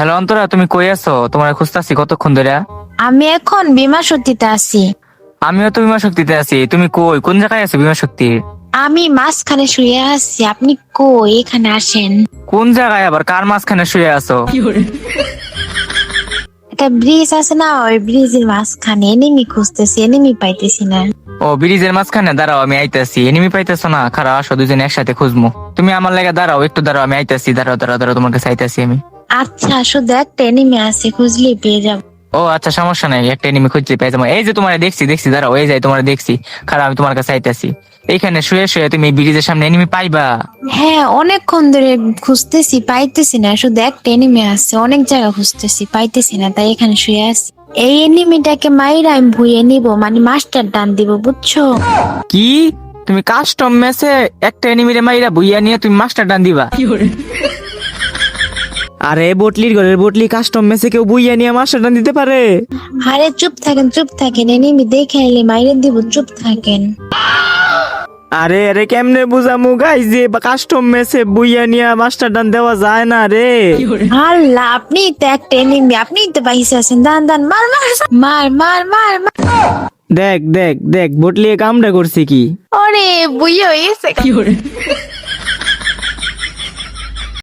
Hello Antara তুমি কই আছো? তোমার খুঁজতাছি কতক্ষণ ধরে? আমি এখন বিমা সত্যিতে আছি। আমিও তো বিমা শক্তিতে আছি। তুমি কই? কোন জায়গায় আছো বিমা শক্তির আমি মাঝখানে শুয়ে আছি। আপনি কই? এখানে আসেন। কোন জায়গায় আবার? কার মাঝখানে শুয়ে আছো? একটা ব্রিজ আছে না? ওই ব্রিজের মাঝখানে এনিমি খুঁজতেছি এনিমি পাইতেছি না। ও ব্রিজের মাঝখানে? দাঁড়াও আমি আইতাছি। এনিমি পাইতেছো না? খারাপ আসো দুজনে একসাথে খুঁজবো তুমি আমার লাগে দাঁড়াও একটু দাঁড়াও আমি আইতাছি। দাঁড়াও দাঁড়াও দাঁড়াও তোমার কাছে আইতাছি আমি। আচ্ছা শুধু একটা এনিমি আছে খুঁজলেই পেয়ে যাব। ও আচ্ছা সমস্যা নাই একটা এনিমি খুঁজছি পেয়ে যাব। এই যে তোমার দেখছি দেখছি দাঁড়াও এই যাই তোমার দেখছি। খারাপ আমি তোমার কাছে আইতাছি। এইখানে শুয়ে শুয়ে তুমি ব্রিজের সামনে এনিমি পাইবা? হ্যাঁ অনেকক্ষণ ধরে খুঁজতেছি পাইতেছি না। শুধু একটা এনিমি আছে অনেক জায়গা খুঁজতেছি পাইতেছি না তাই এখানে শুয়ে আছি। এই এনিমিটাকে মাইরা আমি ভুইয়ে নিব মানে মাস্টার ডান দিব বুঝছ? কি? তুমি কাস্টম ম্যাচে একটা এনিমিরে মাইরা বুইয়া নিয়ে তুমি মাস্টার ডান দিবা? আরে বটলির ঘরের বটলি কাস্টম মেসে কেউ বুইয়া নিয়ে মাস্টার ডান দিতে পারে। আরে চুপ থাকেন চুপ থাকেন এনিমি দেখে এলে মাইরে দিব চুপ থাকেন। আরে আরে কেমনে বুঝামু গাই যে কাস্টম মেসে বুইয়া নিয়ে মাস্টার ডান দেওয়া যায় না রে। আল্লাহ আপনি তো একটা এনিমি আপনি তো পাইছে আছেন দান দান মার মার মার মার মার মার। দেখ দেখ দেখ বটলি কামটা করছে কি? ওরে বুইয়া হয়েছে